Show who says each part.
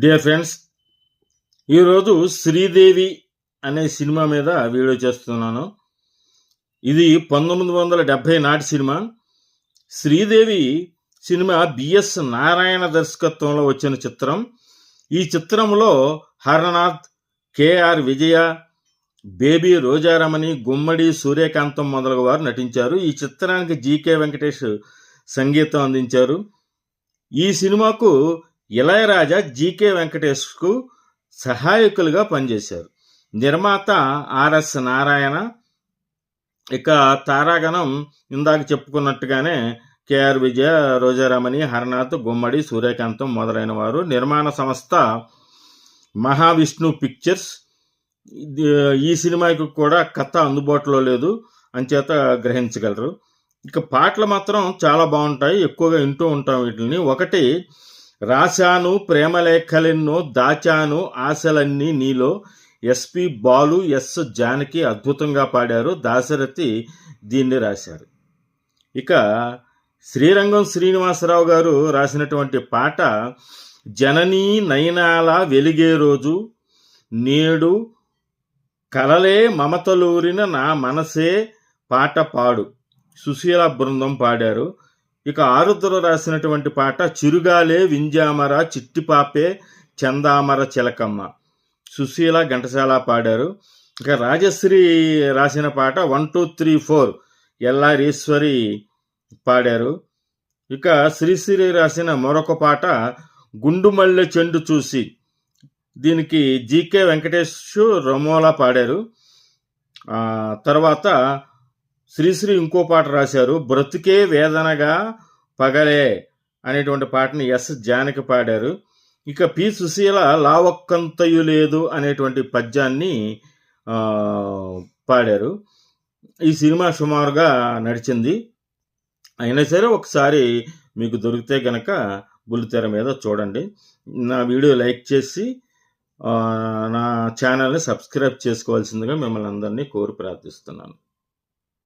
Speaker 1: Dear friends ఈరోజు శ్రీదేవి అనే cinema మీద వీడియో చేస్తున్నాను. ఇది పంతొమ్మిది వందల డెబ్భై నాటి cinema. Sridevi cinema BS Narayana దర్శకత్వంలో వచ్చిన చిత్రం. ఈ చిత్రంలో హరనాథ్ కేఆర్ విజయ బేబీ రోజారమణి గుమ్మడి సూర్యకాంతం మొదలగు వారు నటించారు. ఈ చిత్రానికి జీకే వెంకటేష్ సంగీతం అందించారు. ఈ సినిమాకు ఇళయరాజా జీకే వెంకటేష్కు సహాయకులుగా పనిచేశారు. నిర్మాత ఆర్ఎస్ నారాయణ ఇక తారాగణం ఇందాక చెప్పుకున్నట్టుగానే కేఆర్ విజయ రోజారామణి హరనాథ్ గుమ్మడి సూర్యకాంతం మొదలైన వారు నిర్మాణ సంస్థ మహావిష్ణు పిక్చర్స్. ఈ సినిమాకి కూడా కథ అందుబాటులో లేదు. అంచేత గ్రహించగలరు. ఇక పాటలు మాత్రం చాలా బాగుంటాయి. ఎక్కువగా వింటూ ఉంటాం వీటిని ఒకటి రాశాను ప్రేమలేఖలెన్నో దాచాను ఆశలన్నీ నీలో. ఎస్పి బాలు ఎస్ జానకి అద్భుతంగా పాడారు. దాశరథి దీన్ని రాశారు. ఇక శ్రీరంగం శ్రీనివాసరావు గారు రాసినటువంటి పాట జననీ నయనాల వెలిగే రోజు నేడు కలలే మమతలూరిన నా మనసే పాట పాడు. సుశీల బృందం పాడారు. ఇక ఆరుద్ర రాసినటువంటి పాట చిరుగాలే వింజామర చిట్టిపాపే చందామర చిలకమ్మ. సుశీల ఘంటసాల పాడారు. ఇక రాజశ్రీ రాసిన పాట one two three four L R Eswari పాడారు. ఇక శ్రీశ్రీ రాసిన మరొక పాట గుండుమల్లె చెండు చూసి దీనికి జీకే వెంకటేష్ రమోలా పాడారు. తర్వాత శ్రీశ్రీ ఇంకో పాట రాశారు బ్రతుకే వేదనగా పగలే అనేటువంటి పాటని ఎస్ జానకి పాడారు. ఇక పి సుశీల లావక్కంతయు లేదు అనేటువంటి పద్యాన్ని పాడారు. ఈ సినిమా సుమారుగా నడిచింది. అయినా సరే ఒకసారి మీకు దొరికితే గనక బుల్లితెర మీద చూడండి. నా వీడియో లైక్ చేసి నా ఛానల్ని సబ్స్క్రైబ్ చేసుకోవాల్సిందిగా మిమ్మల్ని అందరినీ కోరి ప్రార్థిస్తున్నాను.